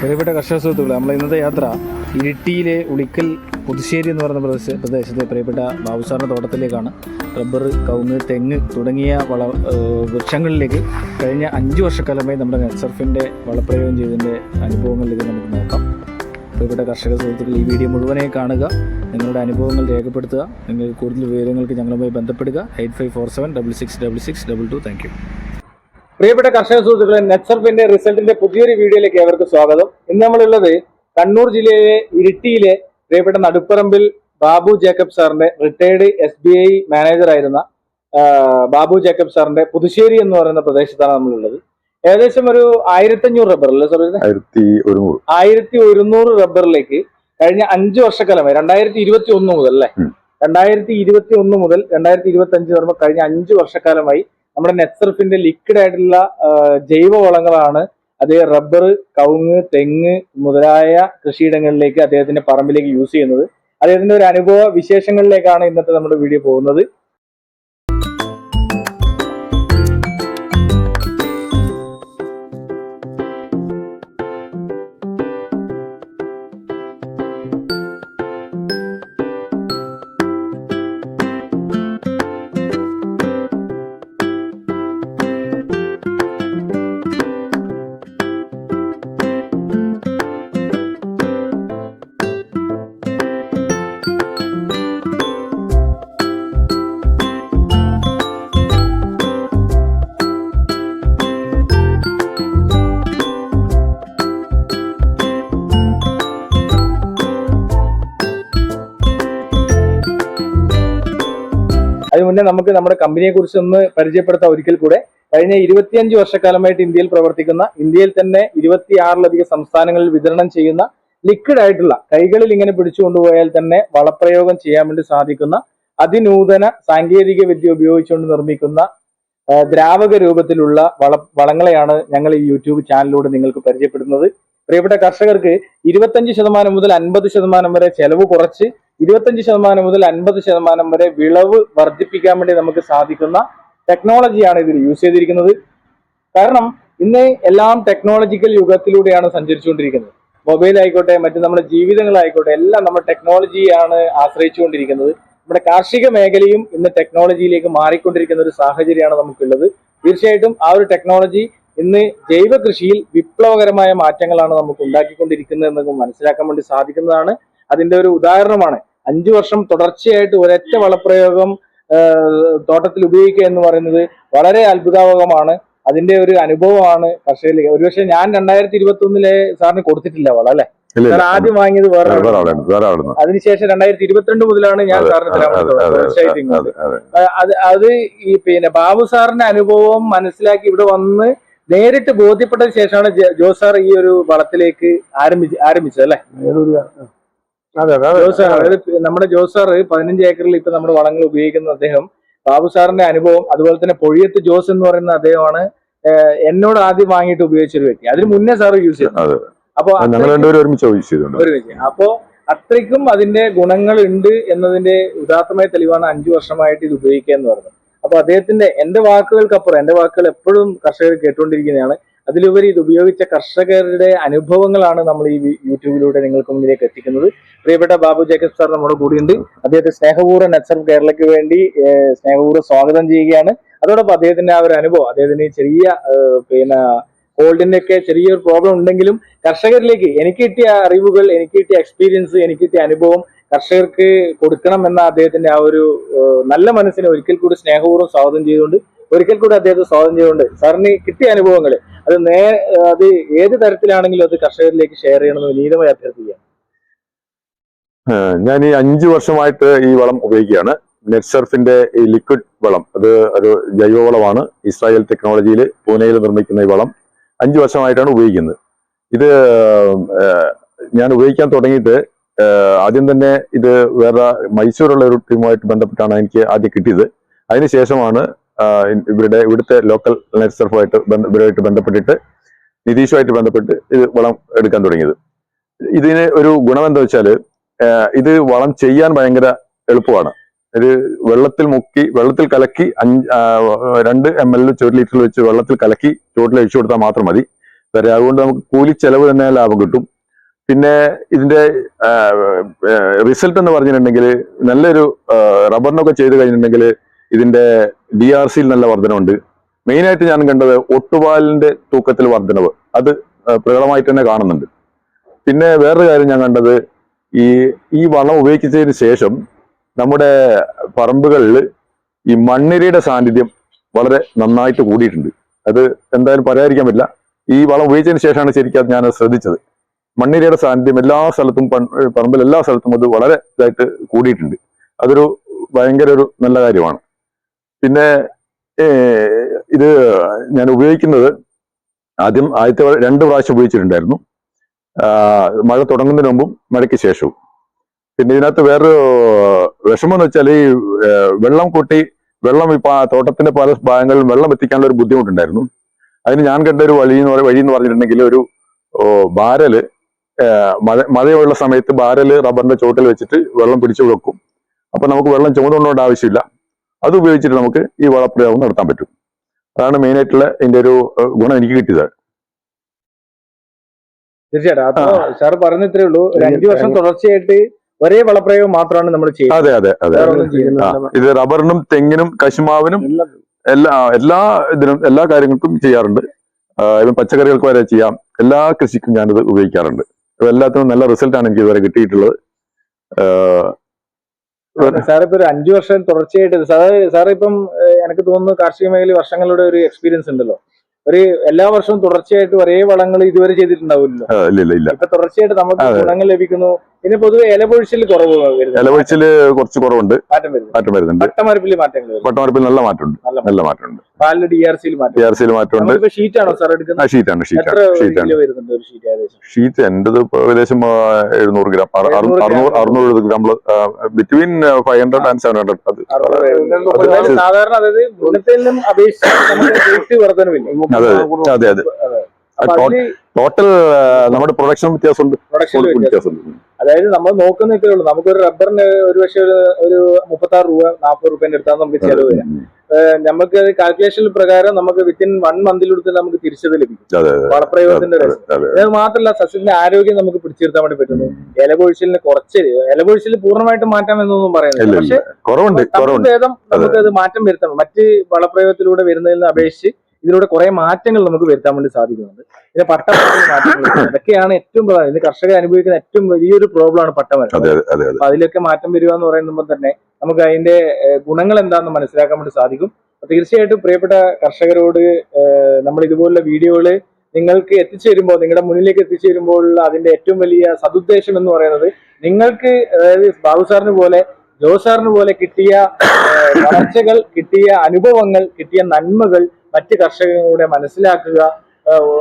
പ്രിയപ്പെട്ട കർഷക സുഹൃത്തുക്കളെ നമ്മൾ ഇന്നത്തെ യാത്ര ഇരിട്ടിയിലെ ഉളിക്കൽ പുതുശ്ശേരി എന്ന് പറയുന്ന പ്രദേശ പ്രദേശത്തെ പ്രിയപ്പെട്ട ബാബുസാറിന്റെ തോട്ടത്തിലേക്കാണ്. റബ്ബർ കവുങ്ങ് തെങ്ങ് തുടങ്ങിയ വള വൃക്ഷങ്ങളിലേക്ക് കഴിഞ്ഞ അഞ്ച് വർഷക്കാലമായി നമ്മുടെ നെറ്റ്സർഫിന്റെ വളപ്രയോഗം ചെയ്തതിന്റെ അനുഭവങ്ങളിലേക്ക് നമുക്ക് നോക്കാം. പ്രിയപ്പെട്ട കർഷക സുഹൃത്തുക്കൾ ഈ വീഡിയോ മുഴുവനായി കാണുക നിങ്ങളുടെ അനുഭവങ്ങൾ രേഖപ്പെടുത്തുക നിങ്ങൾക്ക് കൂടുതൽ വിവരങ്ങൾക്ക് ഞങ്ങളുമായി ബന്ധപ്പെടുക. Eight five four seven double six double six double two. Thank you. പ്രിയപ്പെട്ട കർഷക സുഹൃത്തുക്കളെ നെറ്റ്സർഫിന്റെ റിസൾട്ടിന്റെ പുതിയൊരു വീഡിയോയിലേക്ക് ഏവർക്ക് സ്വാഗതം. ഇന്ന് നമ്മളുള്ളത് കണ്ണൂർ ജില്ലയിലെ ഇരിട്ടിയിലെ പ്രിയപ്പെട്ട നടുപ്പറമ്പിൽ ബാബു ജേക്കബ് സാറിന്റെ retired S B I manager ആയിരുന്ന ബാബു ജേക്കബ് സാറിന്റെ പുതുശ്ശേരി എന്ന് പറയുന്ന പ്രദേശത്താണ് നമ്മളുള്ളത്. ഏകദേശം ഒരു ആയിരത്തഞ്ഞൂറ് റബ്ബർ അല്ലേ സാർ? ആയിരത്തി ഒരുന്നൂറ്. റബ്ബറിലേക്ക് കഴിഞ്ഞ അഞ്ചു വർഷക്കാലമായി രണ്ടായിരത്തി ഇരുപത്തി ഒന്ന് മുതൽ അല്ലേ. രണ്ടായിരത്തി ഇരുപത്തി ഒന്ന് മുതൽ രണ്ടായിരത്തി ഇരുപത്തി അഞ്ച് വരുമ്പോൾ കഴിഞ്ഞ അഞ്ചു വർഷക്കാലമായി നമ്മുടെ നെറ്റ്സർഫിന്റെ ലിക്വിഡ് ആയിട്ടുള്ള ആ, ജൈവ വളങ്ങളാണ് അതേ റബ്ബർ കവുങ്ങ് തെങ്ങ് മുതലായ കൃഷിയിടങ്ങളിലേക്ക് അദ്ദേഹത്തിന്റെ പറമ്പിലേക്ക് യൂസ് ചെയ്യുന്നത്. അദ്ദേഹത്തിന്റെ ഒരു അനുഭവ വിശേഷങ്ങളിലേക്കാണ് ഇന്നത്തെ നമ്മുടെ വീഡിയോ പോകുന്നത്. അതിന് മുന്നേ നമുക്ക് നമ്മുടെ കമ്പനിയെ കുറിച്ച് ഒന്ന് പരിചയപ്പെടുത്താം ഒരിക്കൽ കൂടെ. കഴിഞ്ഞ ഇരുപത്തിയഞ്ച് വർഷക്കാലമായിട്ട് ഇന്ത്യയിൽ പ്രവർത്തിക്കുന്ന ഇന്ത്യയിൽ തന്നെ ഇരുപത്തിയാറിലധികം സംസ്ഥാനങ്ങളിൽ വിതരണം ചെയ്യുന്ന ലിക്വിഡ് ആയിട്ടുള്ള കൈകളിൽ ഇങ്ങനെ പിടിച്ചുകൊണ്ടുപോയാൽ തന്നെ വളപ്രയോഗം ചെയ്യാൻ വേണ്ടി സാധിക്കുന്ന അതിനൂതന സാങ്കേതിക വിദ്യ ഉപയോഗിച്ചുകൊണ്ട് നിർമ്മിക്കുന്ന ദ്രാവക രൂപത്തിലുള്ള വള വളങ്ങളെയാണ് ഞങ്ങൾ ഈ യൂട്യൂബ് ചാനലിലൂടെ നിങ്ങൾക്ക് പരിചയപ്പെടുന്നത്. പ്രിയപ്പെട്ട കർഷകർക്ക് ഇരുപത്തഞ്ച് ശതമാനം മുതൽ അൻപത് ശതമാനം വരെ ചെലവ് കുറച്ച് ഇരുപത്തഞ്ച് ശതമാനം മുതൽ അൻപത് ശതമാനം വരെ വിളവ് വർദ്ധിപ്പിക്കാൻ വേണ്ടി നമുക്ക് സാധിക്കുന്ന ടെക്നോളജിയാണ് ഇതിൽ യൂസ് ചെയ്തിരിക്കുന്നത്. കാരണം ഇന്ന് എല്ലാം ടെക്നോളജിക്കൽ യുഗത്തിലൂടെയാണ് സഞ്ചരിച്ചുകൊണ്ടിരിക്കുന്നത്. മൊബൈൽ ആയിക്കോട്ടെ മറ്റു നമ്മുടെ ജീവിതങ്ങളായിക്കോട്ടെ എല്ലാം നമ്മൾ ടെക്നോളജിയാണ് ആശ്രയിച്ചുകൊണ്ടിരിക്കുന്നത്. നമ്മുടെ കാർഷിക മേഖലയും ഇന്ന് ടെക്നോളജിയിലേക്ക് മാറിക്കൊണ്ടിരിക്കുന്ന ഒരു സാഹചര്യമാണ് നമുക്കുള്ളത്. തീർച്ചയായിട്ടും ആ ഒരു ടെക്നോളജി ഇന്ന് ജൈവ കൃഷിയിൽ വിപ്ലവകരമായ മാറ്റങ്ങളാണ് നമുക്ക് ഉണ്ടാക്കിക്കൊണ്ടിരിക്കുന്നത് എന്നൊക്കെ മനസ്സിലാക്കാൻ വേണ്ടി സാധിക്കുന്നതാണ്. അതിന്റെ ഒരു ഉദാഹരണമാണ് അഞ്ചു വർഷം തുടർച്ചയായിട്ട് ഒരൊറ്റ വളപ്രയോഗം തോട്ടത്തിൽ ഉപയോഗിക്കുക എന്ന് പറയുന്നത് വളരെ അത്ഭുതാവകമാണ്. അതിന്റെ ഒരു അനുഭവമാണ്. കർഷകരിലേക്ക് ഒരുപക്ഷെ ഞാൻ രണ്ടായിരത്തി ഇരുപത്തി ഒന്നിലെ സാറിന് കൊടുത്തിട്ടില്ല വളം അല്ലെ? ആദ്യം വാങ്ങിയത് വേറെ അതിനുശേഷം രണ്ടായിരത്തി ഇരുപത്തിരണ്ട് മുതലാണ് ഞാൻ സാറിന് അതെ, അതെ, തീർച്ചയായിട്ടും ഈ പിന്നെ ബാബു സാറിന്റെ അനുഭവം മനസ്സിലാക്കി ഇവിടെ വന്ന് നേരിട്ട് ബോധ്യപ്പെട്ടതിന് ശേഷമാണ് ജെ- ജോസ് സാർ ഈ ഒരു വളത്തിലേക്ക് ആരംഭിച്ച് ആരംഭിച്ചത് അല്ലെ? അതെ അതെ അതായത് നമ്മുടെ ജോസ് സാർ പതിനഞ്ച് ഏക്കറിൽ ഇപ്പൊ നമ്മുടെ വളങ്ങൾ ഉപയോഗിക്കുന്ന അദ്ദേഹം ബാബു സാറിന്റെ അനുഭവം അതുപോലെ തന്നെ പൊഴിയത്ത് ജോസ് എന്ന് പറയുന്ന അദ്ദേഹമാണ് എന്നോട് ആദ്യം വാങ്ങിയിട്ട് ഉപയോഗിച്ചൊരു വ്യക്തി. അതിന് മുന്നേ സാർ യൂസ് ചെയ്തു. അപ്പൊ ഒരുമിച്ച് അപ്പോ അത്രയ്ക്കും അതിന്റെ ഗുണങ്ങൾ ഉണ്ട് എന്നതിന്റെ ഉദാത്തമായ തെളിവാണ് അഞ്ചു വർഷമായിട്ട് ഇത് ഉപയോഗിക്കുക എന്ന് പറഞ്ഞത് അപ്പൊ അദ്ദേഹത്തിന്റെ എന്റെ വാക്കുകൾക്കപ്പുറം എന്റെ വാക്കുകൾ എപ്പോഴും കർഷകർ കേട്ടുകൊണ്ടിരിക്കുന്നതാണ്. അതിലുപരി ഇത് ഉപയോഗിച്ച കർഷകരുടെ അനുഭവങ്ങളാണ് നമ്മൾ ഈ യൂട്യൂബിലൂടെ നിങ്ങൾക്ക് മുന്നിലേക്ക് എത്തിക്കുന്നത്. പ്രിയപ്പെട്ട ബാബു ജേക്കബ് സാർ നമ്മുടെ കൂടിയുണ്ട്. അദ്ദേഹത്തെ സ്നേഹപൂർവം നെച്ചർ കേരളയ്ക്ക് വേണ്ടി സ്നേഹപൂർവം സ്വാഗതം ചെയ്യുകയാണ്. അതോടൊപ്പം അദ്ദേഹത്തിന്റെ ആ ഒരു അനുഭവം അദ്ദേഹത്തിന് ചെറിയ പിന്നെ കോൾഡിന്റെ ഒക്കെ ചെറിയൊരു പ്രോബ്ലം ഉണ്ടെങ്കിലും കർഷകരിലേക്ക് എനിക്ക് കിട്ടിയ അറിവുകൾ എനിക്ക് കിട്ടിയ എക്സ്പീരിയൻസ് എനിക്ക് കിട്ടിയ അനുഭവം കർഷകർക്ക് കൊടുക്കണം എന്ന അദ്ദേഹത്തിന്റെ ആ ഒരു നല്ല മനസ്സിനെ ഒരിക്കൽ കൂടി സ്നേഹപൂർവം സ്വാഗതം ചെയ്തുകൊണ്ട് ഒരിക്കൽ കൂടി അദ്ദേഹത്തെ സ്വാഗതം ചെയ്തുകൊണ്ട് സാറിന് കിട്ടിയ അനുഭവങ്ങൾ അത് നേ അത് ഏത് തരത്തിലാണെങ്കിലും അത് കർഷകരിലേക്ക് ഷെയർ ചെയ്യണമെന്ന് വിനീതമായി അഭ്യർത്ഥിക്കുകയാണ്. ഞാൻ ഈ അഞ്ചു വർഷമായിട്ട് ഈ വളം ഉപയോഗിക്കുകയാണ്. നെറ്റ്സർഫിന്റെ ഈ ലിക്വിഡ് വളം അത് ഒരു ജൈവവളമാണ് ഇസ്രായേൽ ടെക്നോളജിയിൽ പൂനെയിൽ നിർമ്മിക്കുന്ന ഈ വളം അഞ്ചു വർഷമായിട്ടാണ് ഉപയോഗിക്കുന്നത്. ഇത് ഞാൻ ഉപയോഗിക്കാൻ തുടങ്ങിയിട്ട് ആദ്യം തന്നെ ഇത് വേറെ മൈസൂരുള്ള ഒരു ടീമുമായിട്ട് ബന്ധപ്പെട്ടാണ് എനിക്ക് ആദ്യം കിട്ടിയത്. അതിനുശേഷമാണ് ഇവരുടെ ഇവിടുത്തെ ലോക്കൽ നെറ്റ്സർഫുമായിട്ട് ഇവരുമായിട്ട് ബന്ധപ്പെട്ടിട്ട് നിതീഷുമായിട്ട് ബന്ധപ്പെട്ട് ഇത് വളം എടുക്കാൻ തുടങ്ങിയത്. ഇതിന് ഒരു ഗുണം എന്താ വെച്ചാൽ ഇത് വളം ചെയ്യാൻ ഭയങ്കര എളുപ്പമാണ്. ഇത് വെള്ളത്തിൽ മുക്കി വെള്ളത്തിൽ കലക്കി അഞ്ച് രണ്ട് എം എൽ ഒരു ലിറ്റർ വെച്ച് വെള്ളത്തിൽ കലക്കി ചുവട്ടിൽ ഒഴിച്ചു കൊടുത്താൽ മാത്രം മതി. വരെ അതുകൊണ്ട് നമുക്ക് കൂലി ചെലവ് തന്നെ ലാഭം കിട്ടും. പിന്നെ ഇതിന്റെ റിസൾട്ട് എന്ന് പറഞ്ഞിട്ടുണ്ടെങ്കിൽ നല്ലൊരു റബ്ബറിനൊക്കെ ചെയ്ത് കഴിഞ്ഞിട്ടുണ്ടെങ്കിൽ ഇതിന്റെ ഡി ആർ സിയിൽ നല്ല വർധനമുണ്ട് മെയിനായിട്ട് ഞാൻ കണ്ടത് ഒട്ടുപാലിന്റെ തൂക്കത്തിൽ വർധനവ്. അത് പ്രകടമായിട്ട് തന്നെ കാണുന്നുണ്ട്. പിന്നെ വേറൊരു കാര്യം ഞാൻ കണ്ടത് ഈ ഈ വളം ഉപയോഗിച്ചതിന് ശേഷം നമ്മുടെ പറമ്പുകളിൽ ഈ മണ്ണിരയുടെ സാന്നിധ്യം വളരെ നന്നായിട്ട് കൂടിയിട്ടുണ്ട്. അത് എന്തായാലും പറയാതിരിക്കാൻ പറ്റില്ല. ഈ വളം ഉപയോഗിച്ചതിന് ശേഷമാണ് ശരിക്കും ഞാൻ ശ്രദ്ധിച്ചത്. മണ്ണിരയുടെ സാന്നിധ്യം എല്ലാ സ്ഥലത്തും പറമ്പിൽ എല്ലാ സ്ഥലത്തും അത് വളരെ ഇതായിട്ട് കൂടിയിട്ടുണ്ട്. അതൊരു ഭയങ്കര ഒരു നല്ല കാര്യമാണ്. പിന്നെ ഇത് ഞാൻ ഉപയോഗിക്കുന്നത് ആദ്യം ആദ്യത്തെ രണ്ട് പ്രാവശ്യം ഉപയോഗിച്ചിട്ടുണ്ടായിരുന്നു. മഴ തുടങ്ങുന്നതിന് മുമ്പും മഴയ്ക്ക് ശേഷവും. പിന്നെ ഇതിനകത്ത് വേറൊരു വിഷമം എന്ന് വെച്ചാൽ ഈ വെള്ളം കൂട്ടി വെള്ളം ഇപ്പൊ തോട്ടത്തിന്റെ പല ഭാഗങ്ങളിലും വെള്ളം എത്തിക്കാനുള്ള ഒരു ബുദ്ധിമുട്ടുണ്ടായിരുന്നു. അതിന് ഞാൻ കണ്ട ഒരു വഴി എന്ന് വഴി എന്ന് പറഞ്ഞിട്ടുണ്ടെങ്കിൽ ഒരു ബാരൽ മഴ മഴയുള്ള സമയത്ത് ബാരൽ റബ്ബറിന്റെ ചോട്ടിൽ വെച്ചിട്ട് വെള്ളം പിടിച്ചു വെക്കും. അപ്പൊ നമുക്ക് വെള്ളം ചുമന്നുകൊണ്ടോണ്ട ആവശ്യമില്ല. അത് ഉപയോഗിച്ചിട്ട് നമുക്ക് ഈ വളപ്രയോഗം നടത്താൻ പറ്റും. അതാണ് മെയിൻ ആയിട്ടുള്ള ഇതിന്റെ ഒരു ഗുണം എനിക്ക് കിട്ടിയത്. തീർച്ചയായിട്ടും. അപ്പൊ സാർ പറഞ്ഞത്രേ ഉള്ളൂ ഒരു അഞ്ചു വർഷം തുടർച്ചയായിട്ട് ഒരേ വളപ്രയോഗം മാത്രമാണ് നമ്മൾ ചെയ്യുന്നത്. അതെ അതെ അതെ. ഇത് റബ്ബറിനും തെങ്ങിനും കശുമാവിനും എല്ലാം എല്ലാ ഇതിനും എല്ലാ കാര്യങ്ങൾക്കും ചെയ്യാറുണ്ട്. പച്ചക്കറികൾക്ക് വരെ ചെയ്യാം. എല്ലാ കൃഷിക്കും ഞാനിത് ഉപയോഗിക്കാറുണ്ട്. എല്ലാത്തിനും നല്ല റിസൾട്ടാണ് എനിക്ക് ഇതുവരെ കിട്ടിയിട്ടുള്ളത്. സാർ ഇപ്പൊ ഒരു അഞ്ചു വർഷം തുടർച്ചയായിട്ട് സാറ് സാർ ഇപ്പം എനിക്ക് തോന്നുന്നു കാർഷിക മേഖല വർഷങ്ങളുടെ ഒരു എക്സ്പീരിയൻസ് ഉണ്ടല്ലോ. ഒരു എല്ലാ വർഷവും തുടർച്ചയായിട്ട് ഒരേ വളങ്ങൾ ഇതുവരെ ചെയ്തിട്ടുണ്ടാവില്ലല്ലോ. ഇപ്പൊ തുടർച്ചയായിട്ട് നമുക്ക് ഗുണങ്ങൾ ലഭിക്കുന്നു. പിന്നെ പൊതുവെ ഇലപൊഴിച്ചിൽ കുറവ് ഇലവച്ചിൽ കുറച്ച് കുറവുണ്ട്. മാറ്റം വരുന്നു മാറ്റം വരുന്നുണ്ട്. പട്ടമരപ്പിൽ മാറ്റങ്ങൾ പട്ടമരപ്പിൽ നല്ല മാറ്റമുണ്ട്. നല്ല മാറ്റമുണ്ട്. പാലിൽ ഡി ആർ സിയിൽ മാറ്റം. പി ആർ സിയിൽ മാറ്റമുണ്ട്. നമ്മളിപ്പോ ഷീറ്റ് ആണോ സാർ എടുക്കുന്നത്? ഷീറ്റാണ് ഷീറ്റാണ് ഷീറ്റാണ് ഷീറ്റ് എന്റേത് ഏകദേശം? എഴുന്നൂറ് ഗ്രാം. അറു- അറു- 700 അറുന്നൂറ് ഗ്രാം. അറുന്നൂറ് gram between five hundred and seven hundred അത് സാധാരണ അതായത് മുന്നത്തേലും അപേക്ഷിച്ച് അതെ അതെ അതെ. ടോട്ടൽ നമ്മുടെ പ്രൊഡക്ഷൻ വ്യത്യാസമുണ്ട്. അതായത് നമ്മൾ നോക്കുന്ന ഇത്രേ ഉള്ളൂ. നമുക്കൊരു റബ്ബറിന് ഒരു പക്ഷേ ഒരു മുപ്പത്തി ആറ് രൂപ നാൽപ്പത് റുപ്യന്റെ അടുത്താൽ നമുക്ക് ചെലവ് വരാം നമുക്ക് കാൽക്കുലേഷൻ പ്രകാരം നമുക്ക് വിത്തിൻ വൺ മന്തിലെടുത്ത് നമുക്ക് തിരിച്ചത് ലഭിക്കും. വളപ്രയോഗത്തിന്റെ രസം. അതെ മാത്രമല്ല സസ്യത്തിന്റെ ആരോഗ്യം നമുക്ക് പിടിച്ചിരുത്താൻ വേണ്ടി പറ്റുന്നു. ഇലപൊഴിച്ചിലിന് കുറച്ച് ഇലപൊഴിച്ചിൽ പൂർണമായിട്ട് മാറ്റാം എന്നൊന്നും പറയുന്നില്ല. പക്ഷേ ഭേദം നമുക്ക് അത് മാറ്റം വരുത്തണം. മറ്റ് വളപ്രയോഗത്തിലൂടെ വരുന്നതിൽ നിന്ന് അപേക്ഷിച്ച് ഇതിലൂടെ കുറെ മാറ്റങ്ങൾ നമുക്ക് വരുത്താൻ വേണ്ടി സാധിക്കുന്നുണ്ട്. പിന്നെ പട്ടമരത്തിൽ മാറ്റങ്ങൾ അതൊക്കെയാണ് ഏറ്റവും പ്രധാനം? ഇത് കർഷകർ അനുഭവിക്കുന്ന ഏറ്റവും വലിയൊരു പ്രോബ്ലമാണ് പട്ടമരം അതെ അതെ അതെ അപ്പൊ അതിലൊക്കെ മാറ്റം വരിക എന്ന് പറയുമ്പോൾ തന്നെ നമുക്ക് അതിന്റെ ഗുണങ്ങൾ എന്താണെന്ന് മനസ്സിലാക്കാൻ വേണ്ടി സാധിക്കും. തീർച്ചയായിട്ടും പ്രിയപ്പെട്ട കർഷകരോട് നമ്മൾ ഇതുപോലുള്ള വീഡിയോകൾ നിങ്ങൾക്ക് എത്തിച്ചു വരുമ്പോൾ നിങ്ങളുടെ മുന്നിലേക്ക് എത്തിച്ചു വരുമ്പോഴുള്ള അതിന്റെ ഏറ്റവും വലിയ സതുദ്ദേശം എന്ന് പറയുന്നത് നിങ്ങൾക്ക് അതായത് ബാബു സാറിന് പോലെ ജോ സാറിന് പോലെ കിട്ടിയ വളർച്ചകൾ കിട്ടിയ അനുഭവങ്ങൾ കിട്ടിയ നന്മകൾ മറ്റ് കർഷകരുടെ മനസ്സിലാക്കുക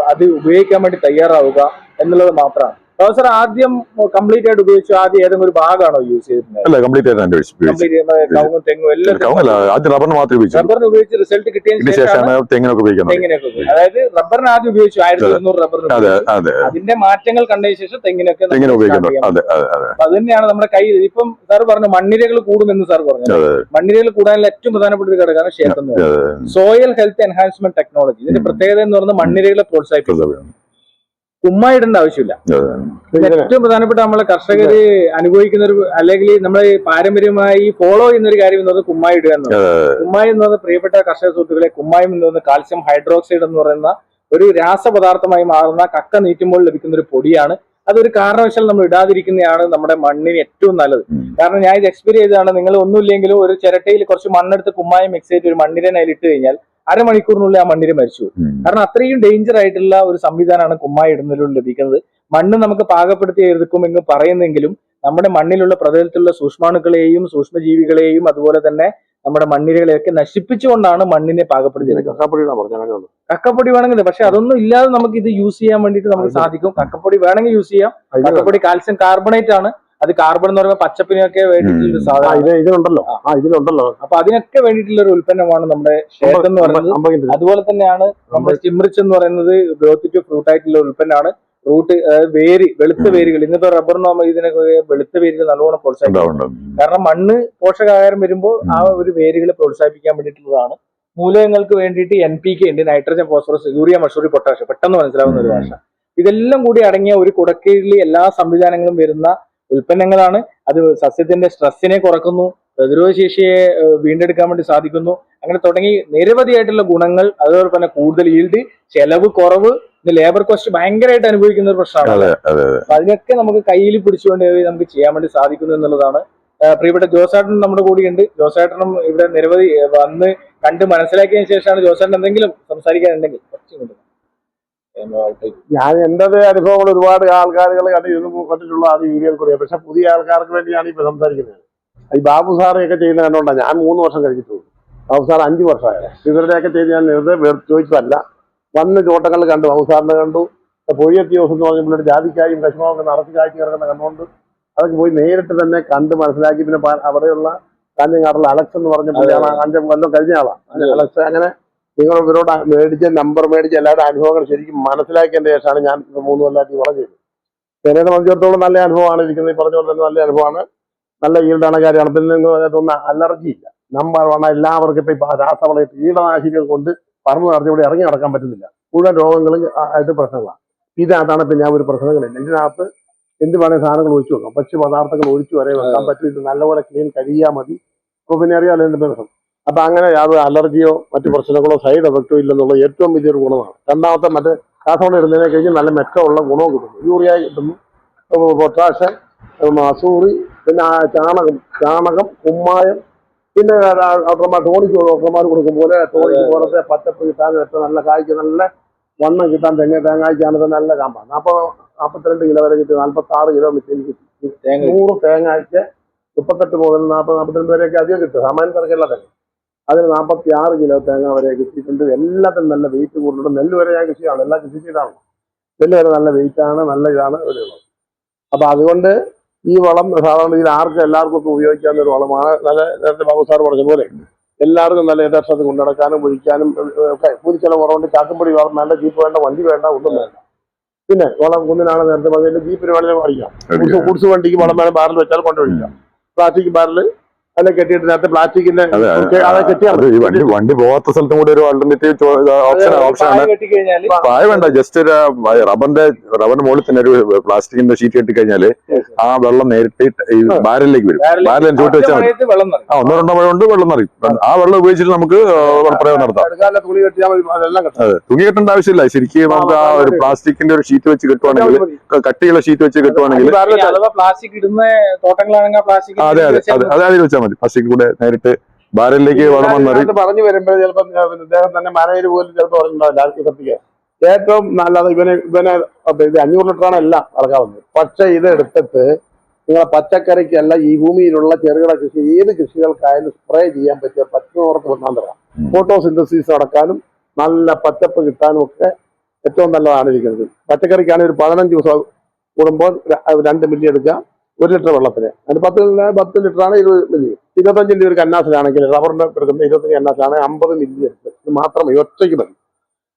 അത് ഉപയോഗിക്കാൻ വേണ്ടി തയ്യാറാവുക എന്നുള്ളത് മാത്രമാണ്. സാർ ആദ്യം കംപ്ലീറ്റ് ആയിട്ട് ഉപയോഗിച്ചു ആദ്യം ഏതെങ്കിലും ഒരു ഭാഗമാണോ യൂസ് ചെയ്തിരുന്നത്? അല്ല കംപ്ലീറ്റ് ആയിട്ട് ഉപയോഗിച്ചു. തെങ്ങും എല്ലാം അല്ല ആദ്യം റബ്ബറിന് മാത്രമേ ഉപയോഗിച്ചു. റബ്ബറിന് ഉപയോഗിച്ച് റിസൾട്ട് കിട്ടിയതിന് ശേഷമാണ് തെങ്ങിനൊക്കെ ഉപയോഗിക്കുന്നത് തെങ്ങിനൊക്കെ അതായത് റബ്ബറിന് ആദ്യം ഉപയോഗിച്ചു ആയിരത്തി എണ്ണൂറ് റബ്ബറിന് അതെ അതെ. അതിന്റെ മാറ്റങ്ങൾ കണ്ടതിന് ശേഷം തെങ്ങിനൊക്കെ തെങ്ങിനെ ഉപയോഗിക്കുന്നു അതെ അതെ അതെ. അത് തന്നെയാണ് നമ്മുടെ കൈ ഇപ്പം സാർ പറഞ്ഞു മണ്ണിരകൾ കൂടുമെന്ന് സാർ പറഞ്ഞു. മണ്ണിരകൾ കൂടാനുള്ള ഏറ്റവും പ്രധാനപ്പെട്ട ഒരു ഘടകമാണ് ക്ഷേത്രം സോയിൽ ഹെൽത്ത് എൻഹാൻസ്മെന്റ് ടെക്നോളജി ഇതിന്റെ. പ്രത്യേകത എന്ന് പറയുന്നത് മണ്ണിരകളെ പ്രോത്സാഹിപ്പിക്കും അതെ. കുമ്മായിടേണ്ട ആവശ്യമില്ല ഏറ്റവും പ്രധാനപ്പെട്ട നമ്മളെ കർഷകർ അനുഭവിക്കുന്ന ഒരു അല്ലെങ്കിൽ നമ്മളെ പാരമ്പര്യമായി ഫോളോ ചെയ്യുന്ന ഒരു കാര്യം എന്നത് കുമ്മായി ഇടുക എന്നുള്ളത് കുമ്മായി എന്ന് പറയുന്നത് പ്രിയപ്പെട്ട കർഷക സുഹൃത്തുക്കളെ കുമ്മായം എന്ന് പറയുന്നത് കാൽസ്യം ഹൈഡ്രോക്സൈഡ് എന്ന് പറയുന്ന ഒരു രാസപദാർത്ഥമായി മാറുന്ന കക്ക നീറ്റുമ്പോൾ ലഭിക്കുന്ന ഒരു പൊടിയാണ് അതൊരു കാരണവശാൽ നമ്മൾ ഇടാതിരിക്കുന്നതാണ് നമ്മുടെ മണ്ണിന് ഏറ്റവും നല്ലത്. കാരണം ഞാൻ ഇത് എക്സ്പീരിയൻ ചെയ്തതാണ്. നിങ്ങൾ ഒന്നുമില്ലെങ്കിലും ഒരു ചിരട്ടയിൽ കുറച്ച് മണ്ണെടുത്ത് കുമ്മായം മിക്സ് ചെയ്ത് ഒരു മണ്ണിരനെ അതിൽ ഇട്ട് കഴിഞ്ഞാൽ അരമണിക്കൂറിനുള്ളിൽ ആ മണ്ണിര മരിച്ചു. കാരണം അത്രയും ഡേഞ്ചർ ആയിട്ടുള്ള ഒരു സംവിധാനമാണ് കുമ്മായി ഇടുന്നതിലൂടെ ലഭിക്കുന്നത്. മണ്ണ് നമുക്ക് പാകപ്പെടുത്തി എടുക്കുമെന്ന് പറയുന്നെങ്കിലും നമ്മുടെ മണ്ണിലുള്ള പ്രതലത്തിലുള്ള സൂക്ഷ്മാണുക്കളെയും സൂക്ഷ്മജീവികളെയും അതുപോലെ തന്നെ നമ്മുടെ മണ്ണിരകളെയൊക്കെ നശിപ്പിച്ചുകൊണ്ടാണ് മണ്ണിനെ പാകപ്പെടുത്തി കക്കപ്പൊടി വേണമെങ്കിൽ പക്ഷെ അതൊന്നും ഇല്ലാതെ നമുക്ക് ഇത് യൂസ് ചെയ്യാൻ വേണ്ടിയിട്ട് നമുക്ക് സാധിക്കും. കക്കപ്പൊടി വേണമെങ്കിൽ യൂസ് ചെയ്യാം. കക്കപ്പൊടി കാൽസ്യം കാർബണേറ്റ് ആണ്. അത് കാർബൺ എന്ന് പറയുമ്പോൾ പച്ചപ്പിനൊക്കെ വേണ്ടിയിട്ടുള്ള ആ സാധനം ഇത് ഇതിലുണ്ടല്ലോ. ആ. ഇതിലുണ്ടല്ലോ. അപ്പൊ അതിനൊക്കെ വേണ്ടിയിട്ടുള്ള ഒരു ഉൽപ്പന്നമാണ് നമ്മുടെ ഷേർട്ട് എന്ന് പറയുന്നത്. അതുപോലെ തന്നെയാണ് നമ്മുടെ സ്റ്റിംറിച്ച് എന്ന് പറയുന്നത് ഗ്രോത്തിറ്റ് ഫ്രൂട്ട് ആയിട്ടുള്ള ഉൽപ്പന്നമാണ്. റൂട്ട് അതായത് വേര് വെളുത്ത വേരുകൾ. ഇന്നിപ്പോ റബ്ബർ നോമ ഇതിനൊക്കെ വെളുത്ത വേരുകൾ നല്ലോണം പ്രോത്സാഹിപ്പിക്കും. കാരണം മണ്ണ് പോഷകാഹാരം വരുമ്പോൾ ആ ഒരു വേരുകളെ പ്രോത്സാഹിപ്പിക്കാൻ വേണ്ടിയിട്ടുള്ളതാണ്. മൂലകങ്ങൾക്ക് വേണ്ടിയിട്ട് എൻ പി കെ ഉണ്ട്. Nitrogen phosphorus urea Mussoorie potash പെട്ടെന്ന് മനസ്സിലാവുന്ന ഒരു ഭാഷ. ഇതെല്ലാം കൂടി അടങ്ങിയ ഒരു കുടക്കീഴിൽ എല്ലാ സംവിധാനങ്ങളും വരുന്ന ഉൽപ്പന്നങ്ങളാണ്. അത് സസ്യത്തിന്റെ സ്ട്രെസ്സിനെ കുറക്കുന്നു പ്രതിരോധ ശേഷിയെ വീണ്ടെടുക്കാൻ വേണ്ടി സാധിക്കുന്നു. അങ്ങനെ തുടങ്ങി നിരവധിയായിട്ടുള്ള ഗുണങ്ങൾ അതോടൊപ്പം തന്നെ കൂടുതൽ ഈൽഡ് ചെലവ് കുറവ് ലേബർ കോസ്റ്റ് ഭയങ്കരമായിട്ട് അനുഭവിക്കുന്ന ഒരു പ്രശ്നമാണ്. അതെ അതെ അപ്പൊ അതിനൊക്കെ നമുക്ക് കയ്യിൽ പിടിച്ചുകൊണ്ട് നമുക്ക് ചെയ്യാൻ വേണ്ടി സാധിക്കുന്നു എന്നുള്ളതാണ്. ആ, പ്രിയപ്പെട്ട ജോസേട്ടൻ നമ്മുടെ കൂടിയുണ്ട്. ജോസേട്ടനും ഇവിടെ നിരവധി വന്ന് കണ്ട് മനസ്സിലാക്കിയതിനു ശേഷമാണ് ജോസേട്ടൻ എന്തെങ്കിലും സംസാരിക്കാനുണ്ടെങ്കിൽ കുറച്ച് ഞാൻ എന്റെ അനുഭവങ്ങൾ ഒരുപാട് ആൾക്കാരുകൾ കണ്ട് ഇത് കണ്ടിട്ടുള്ളതാണ് യൂരിയൽ കൂടെ. പക്ഷെ പുതിയ ആൾക്കാർക്ക് വേണ്ടിയാണ് ഇപ്പൊ സംസാരിക്കുന്നത്. ഈ ബാബു സാറൊക്കെ ചെയ്യുന്ന കണ്ടോണ്ടാണ് ഞാൻ മൂന്ന് വർഷം കഴിച്ചിട്ടുള്ളൂ ബാബു സാർ അഞ്ച് വർഷമായ? ഇവരുടെയൊക്കെ ചെയ്ത് ഞാൻ വെറുതെ ചോദിച്ചതല്ല. വന്ന് ചോട്ടങ്ങൾ കണ്ടു ബാബു കണ്ടു. പൊഴിയത്തി ദിവസം എന്ന് പറഞ്ഞപ്പോൾ ജാതിക്കായും കശുമാവൊക്കെ നിറച്ച് കാഴ്ച കിടക്കുന്ന കണ്ടുകൊണ്ട് അതൊക്കെ പോയി നേരിട്ട് തന്നെ കണ്ട് മനസ്സിലാക്കി. പിന്നെ അവിടെയുള്ള കാഞ്ഞങ്ങാടുള്ള അലക്സ് എന്ന് പറഞ്ഞ പുള്ളിയാണ് അഞ്ചം കൊല്ലം കഴിഞ്ഞ ആളാണ് അലക്സ് അങ്ങനെ നിങ്ങൾ ഇവരോട് മേടിച്ച നമ്പർ മേടിച്ച എല്ലാവരുടെ അനുഭവങ്ങൾ ശരിക്കും മനസ്സിലാക്കിയതിന്റെ ശേഷമാണ് ഞാൻ മൂന്ന് കൊല്ലമായിട്ട് ഈ വളം ചെയ്തത്. എന്നെ സംബന്ധിച്ചിടത്തോളം നല്ല അനുഭവമാണ് ഇരിക്കുന്നത്. ഈ പറഞ്ഞ പോലെ തന്നെ നല്ല അനുഭവമാണ്. നല്ല ഈൽഡാണ് കാര്യമാണ്. പിന്നെ ഒന്നും അലർജി ഇല്ല നമ്പർ വേണം എല്ലാവർക്കും ഇപ്പൊ ഇപ്പൊ രാസവള കീടനാശിനികൾ കൊണ്ട് പറമ്പ് നടത്തി ഇവിടെ ഇറങ്ങി നടക്കാൻ പറ്റുന്നില്ല. മുഴുവൻ രോഗങ്ങളും ആയിട്ട് പ്രശ്നങ്ങളാണ്. ഇതിനകത്താണ് പിന്നെ ആ ഒരു പ്രശ്നങ്ങളില്ല. ഇതിനകത്ത് എന്ത് വേണേൽ സാധനങ്ങൾ ഒഴിച്ചു വെക്കാം ഭക്ഷ്യ പദാർത്ഥങ്ങൾ ഒഴിച്ചു വരെ വെക്കാൻ പറ്റും. ഇത് നല്ലപോലെ ക്ലീൻ കഴിയാൽ മതി. അപ്പൊ പിന്നെ അറിയാമല്ലോ എന്ത് പ്രശ്നം. അപ്പൊ അങ്ങനെ യാതൊരു അലർജിയോ മറ്റു പ്രശ്നങ്ങളോ സൈഡ് എഫക്റ്റോ ഇല്ലെന്നുള്ള ഏറ്റവും വലിയൊരു ഗുണമാണ്. രണ്ടാമത്തെ മറ്റേ രാസവളം ഇടുന്നതിനെ കഴിഞ്ഞ് നല്ല മെച്ചമുള്ള ഗുണവും കിട്ടുന്നു യൂറിയ കിട്ടുന്നു. പൊട്ടാഷ് അസൂറി പിന്നെ ചാണകം ചാണകം കുമ്മായം പിന്നെ ഡോക്ടർമാർ ടോണിക്ക് ഡോക്ടർമാർ കൊടുക്കും പോലെ ടോണിക്ക് പോലത്തെ പച്ചപ്പ് കിട്ടാൻ എത്ര നല്ല കായ്ക്ക് നല്ല വണ്ണം കിട്ടാൻ തെങ്ങ തേങ്ങായ്ക്കാണ് ഇത് നല്ല കാമ്പാണ് നാൽപ്പത് നാൽപ്പത്തിരണ്ട് കിലോ വരെ കിട്ടി നാൽപ്പത്തി ആറ് കിലോ മിച്ചം കിട്ടി. നൂറ് തേങ്ങയ്ക്ക് മുപ്പത്തെട്ട് മുതൽ നാൽപ്പത് നാൽപ്പത്തിരണ്ട് വരെയൊക്കെ അധികം കിട്ടും. സാമാന്യ തിരക്കുള്ള തന്നെ അതിന് നാൽപ്പത്തി ആറ് കിലോ തേങ്ങ വരെ കിട്ടിയിട്ടുണ്ട്. എല്ലാത്തിനും നല്ല വെയിറ്റ് കൂടുതലും നെല്ല് വരെ ഞാൻ കൃഷിയാണ്. എല്ലാ കൃഷി ചെയ്താണ് നെല്ല് വരെ നല്ല വെയിറ്റാണ് നല്ല ഇതാണ് ഒരു അപ്പൊ അതുകൊണ്ട് ഈ വളം സാധാരണ ഇതിൽ ആർക്കും എല്ലാവർക്കും ഒക്കെ ഉപയോഗിക്കാവുന്ന ഒരു വളമാണ്. നല്ല നേരത്തെ ബാബു സാർ പറഞ്ഞ പോലെ എല്ലാവർക്കും നല്ല യഥാർത്ഥത്തിൽ കൊണ്ടുനടക്കാനും ഒഴിക്കാനും ഏഹ്, ഒക്കെ കൂലി ചില കുറവുണ്ട്. ചാക്കുംപൊടി വളം വേണ്ട ജീപ്പ് വേണ്ട വണ്ടി വേണ്ട ഒന്നും വേണ്ട. പിന്നെ വളം കുന്നിനാണ് നേരത്തെ പറഞ്ഞാൽ ജീപ്പിന് വേണമെങ്കിൽ അടിക്കാം ഗുഡ്സ് ഗുഡ്സ് വണ്ടിക്ക് വളം വേണം ബാറിൽ വെച്ചാൽ കൊണ്ടുപോയിക്കാം പ്ലാസ്റ്റിക് ബാറിൽ അതിനെ കെട്ടിയിട്ടില്ല നേരത്തെ പ്ലാസ്റ്റിക്കിന്റെ വണ്ടി വണ്ടി പോകാത്ത സ്ഥലത്തും കൂടി ഒരു ആൾട്ടർനേറ്റീവ് ഓപ്ഷൻ ഓപ്ഷനാണ് പായ പായ വേണ്ട ജസ്റ്റ് ഒരു റബ്ബറിന്റെ റബ്ബറിന്റെ മുകളിൽ തന്നെ ഒരു പ്ലാസ്റ്റിക്കിന്റെ ഷീറ്റ് കെട്ടി കഴിഞ്ഞാൽ ആ വെള്ളം നേരിട്ട് ഈ ബാരലിലേക്ക് വരും. ബാരലിൽ ചൂട്ട് വെച്ചാൽ മതി. ആ ഒന്നോ രണ്ടോ മഴ കൊണ്ട് വെള്ളം നിറയും. ആ. വെള്ളം ഉപയോഗിച്ചിട്ട് നമുക്ക് പ്രയോഗം നടത്താം. അതെ തുണി കെട്ടേണ്ട ആവശ്യമില്ല. ശരിക്കും നമുക്ക് ആ ഒരു പ്ലാസ്റ്റിക്കിന്റെ ഒരു ഷീറ്റ് വെച്ച് കെട്ടുവാണെങ്കിൽ കട്ടിയുള്ള ഷീറ്റ് വെച്ച് കെട്ടുവാണെങ്കിൽ പ്ലാസ്റ്റിക് ഇടുന്ന തോട്ടങ്ങളാണെങ്കിൽ അതെ അതെ അതെ. അത് അതിൽ വെച്ചാൽ മതി. പ്ലാസ്റ്റിക് കൂടെ നേരിട്ട് ബാരലിലേക്ക് വളം വന്നത് പറഞ്ഞു വരുമ്പോൾ ചിലപ്പോൾ ഇദ്ദേഹം തന്നെ മാനേജർ പോലും ചിലപ്പോൾ പറഞ്ഞിട്ടുണ്ടാവില്ല. ആർക്ക് കത്തിക്കാൻ ഏറ്റവും നല്ലത് ഇവനെ ഇവനെ ഇത് അഞ്ഞൂറ് ലിറ്ററാണ് എല്ലാം ഇറക്കാവുന്നത്. പക്ഷെ ഇത് എടുത്തിട്ട് നിങ്ങളെ പച്ചക്കറിക്കല്ല ഈ ഭൂമിയിലുള്ള ചെറുകിട കൃഷി ഏത് കൃഷികൾക്കായാലും സ്പ്രേ ചെയ്യാൻ പറ്റിയ പച്ചോർത്ത് ഒന്നാന്തരം തരാം ഫോട്ടോസിന്തസിസ് നടക്കാനും നല്ല പച്ചപ്പ് കിട്ടാനും ഒക്കെ ഏറ്റവും നല്ലതാണ് ഇരിക്കുന്നത് പച്ചക്കറിക്കാണെങ്കിൽ ഒരു പതിനഞ്ച് ദിവസം കൂടുമ്പോൾ രണ്ട് മില്ലി എടുക്കുക. ഒരു ലിറ്റർ വെള്ളത്തിന്. അതിന് പത്ത് പത്ത് ലിറ്ററാണ് ഇരുപത് മില്ലി. ഇരുപത്തഞ്ചിന്റെ ഒരു കന്നാസിലാണെങ്കിൽ റബ്ബറിന്റെ എടുക്കുന്ന ഇരുപത്തഞ്ച് കന്നാസിലാണ് അമ്പത് മില്ലി എടുത്ത് ഇത് മാത്രം ഒറ്റയ്ക്ക് മതി.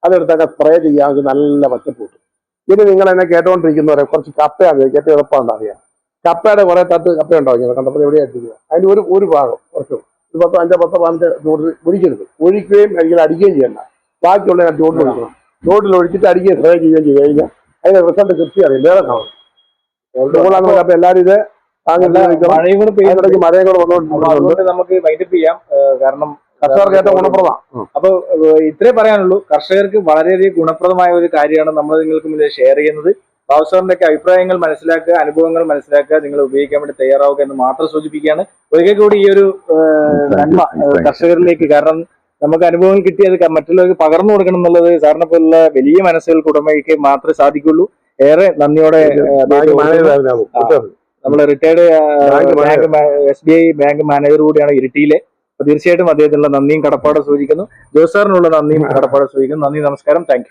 അതെടുത്തൊക്കെ സ്പ്രേ ചെയ്യാമെങ്കിൽ നല്ല പച്ചപ്പൂട്ട് കിട്ടും ഇനി നിങ്ങൾ എന്നെ കേട്ടുകൊണ്ടിരിക്കുന്നവരെ കുറച്ച് കപ്പയാണ് ഏറ്റവും എളുപ്പമാണ് അറിയാം? കപ്പയുടെ കുറെ തട്ട് കപ്പ ഉണ്ടാവും കണ്ടപ്പോൾ എവിടെയാണ് ചെയ്യുക അതിന് ഒരു ഒരു ഭാഗം കുറച്ച് ഒരു പത്തോ അഞ്ചോ പത്തോ പതിനഞ്ച് ചൂട് ഒഴിക്കരുത്. ഒഴിക്കുകയും അല്ലെങ്കിൽ അടിക്കുകയും ചെയ്യണ്ട. ബാക്കിയുള്ള ഞാൻ ചൂടിൽ ഒഴിക്കണം ചൂടിൽ ഒഴിച്ചിട്ട് അടിക്കുകയും സ്പ്രേ ചെയ്യുകയും ചെയ്ത് കഴിഞ്ഞാൽ അതിന്റെ റിസൾട്ട് കൃത്യം അറിയില്ല. വേറെ കാണും. അതുകൊണ്ടാണ് അപ്പൊ എല്ലാവരും ഇത് താങ്കൾ ഉപയോഗിക്കണം. മഴയും കൂടെ പെയ്യുന്നുണ്ട്. അതിനിടയ്ക്ക് മഴയും കൂടെ അപ്പൊ വന്നുകൊണ്ടിരിക്കുന്നുണ്ട് അതുകൊണ്ട് നമുക്ക് വൈൻഡപ്പ് ചെയ്യാം. ഏഹ് കാരണം കർഷകർക്ക് ഏറ്റവും ഗുണപ്രദമാണ് അപ്പൊ ഇത്രേ പറയാനുള്ളൂ. കർഷകർക്ക് വളരെയധികം ഗുണപ്രദമായ ഒരു കാര്യമാണ് നമ്മൾ നിങ്ങൾക്ക് മുന്നിൽ ഷെയർ ചെയ്യുന്നത്. ബാബുസാറിന്റെ ഒക്കെ അഭിപ്രായങ്ങൾ മനസ്സിലാക്കുക അനുഭവങ്ങൾ മനസ്സിലാക്കുക നിങ്ങൾ ഉപയോഗിക്കാൻ വേണ്ടി തയ്യാറാവുക എന്ന് മാത്രം സൂചിപ്പിക്കുകയാണ്. ഒരിക്കൽ കൂടി ഈ ഒരു ഏഹ്, നന്മ ഏഹ്, കർഷകരിലേക്ക് കാരണം നമുക്ക് അനുഭവങ്ങൾ കിട്ടി അത് ക- മറ്റുള്ളവർക്ക് പകർന്നു കൊടുക്കണം എന്നുള്ളത് സാറിനെ പോലുള്ള വലിയ മനസ്സുകൾക്ക് ഉടമയ്ക്ക് മാത്രമേ സാധിക്കുള്ളൂ. ഏറെ നന്ദിയോടെ നമ്മുടെ retired S B I bank manager കൂടിയാണ് ഇരിട്ടിയിലെ. അപ്പൊ തീർച്ചയായിട്ടും അദ്ദേഹത്തിനുള്ള നന്ദിയും കടപ്പാടും സൂചിക്കുന്നു. ജോസ് സാറിനുള്ള നന്ദിയും കടപ്പാടും സൂചിക്കുന്നു. നന്ദി നമസ്കാരം. താങ്ക്